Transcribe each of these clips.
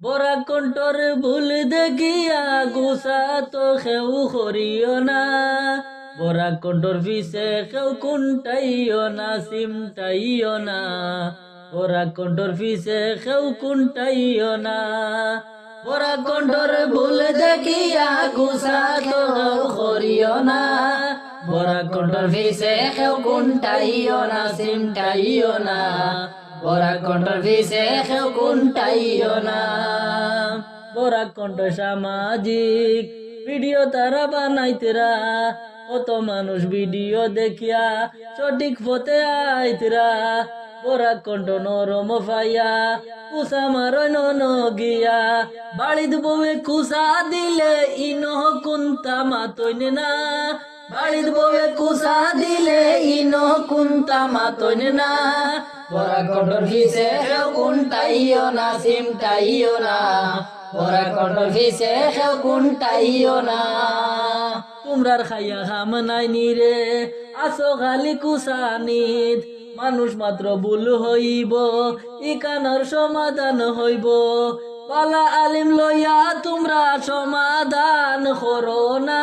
বরা কণ্ঠর ভুল দেখিয়া গুসা তো খেউ করিও না। বরা কণ্ঠর পিছে খেউ কুন্টাইও না সিমটাইও না। বরা কণ্ঠর পিছে খেউ কুন্টাইও না। বরা কণ্ঠর ভুল দেখিয়া গুসা তো খেউ করিও না। বরা কণ্ঠর পিছে খেউ কুন্টাইও না সিমটাইও না। বরা কণ্ঠর খেউ কুন্টাইও না। বরা কণ্ঠ সামাজিক, ভিডিও তারা বানাইতেরা। কত মানুষ ভিডিও দেখিয়া সঠিক পথে আইতরা। বরা কণ্ঠ নরম ফাইয়া, কুসা মারয় নন গিয়া। বাড়িত বউয়ে কুসা দিলে ইনো কুন্তা মাতইন না। বাড়িত বউয়ে কুসা দিলে ইনো কুন্তা মাতইন না। বরা কণ্ঠর ফিসে খেউ কুন্টাইও না, সিমটাইও না। বরা কণ্ঠর ফিসে খেউ কুন্টাইও না। তোমরার খাইয়া খাম নাই নিরে আসো খালি কুসানিত মানুষ মাত্র ভুল হইব, ইকানোর সমাধান হইব। পালা আলিম লইয়া তোমরা সমাধান করো না।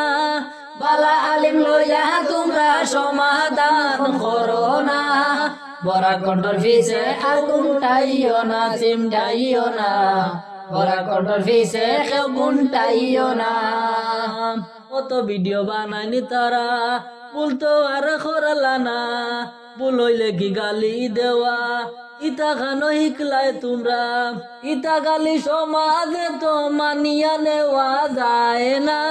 বালা আলিম লইয়া তোমরা সমাধান করো না। বরা কণ্ঠর ফিসে আগুন টাইও না চিমটাইও না। বরা কণ্ঠর ফিসে গুণ টাইও না। কত ভিডিও বানাইনি তারা বলতো আর খরালা না। ভুল হইলে কি গালি দেওয়া? ইতা খানো হিকলাই তোমরা। ইতা গালি সমাজে তো মানিয়া নেওয়া যায় না।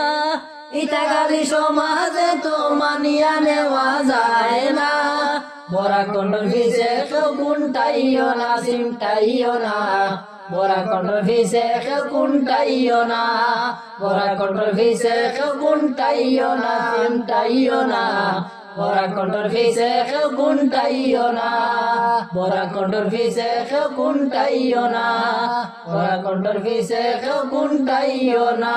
গালি সমাজে তো মানিয়া নেওয়া যায় না। বরা কণ্ঠর ফিসে কেউ গুণটাইও না সিমটাইও না। বরা কণ্ঠর ফিসে কেউ গুণটাইও না। বরা কণ্ঠর ফিসে কেউ গুণটাইও না সিমটাইও না। বরা কণ্ঠর ফিসে কেউ গুণটাইও না। বরা কণ্ঠর ফিসে গুণটাইও না। বরা কণ্ঠর ফিসে গুণটাইও না।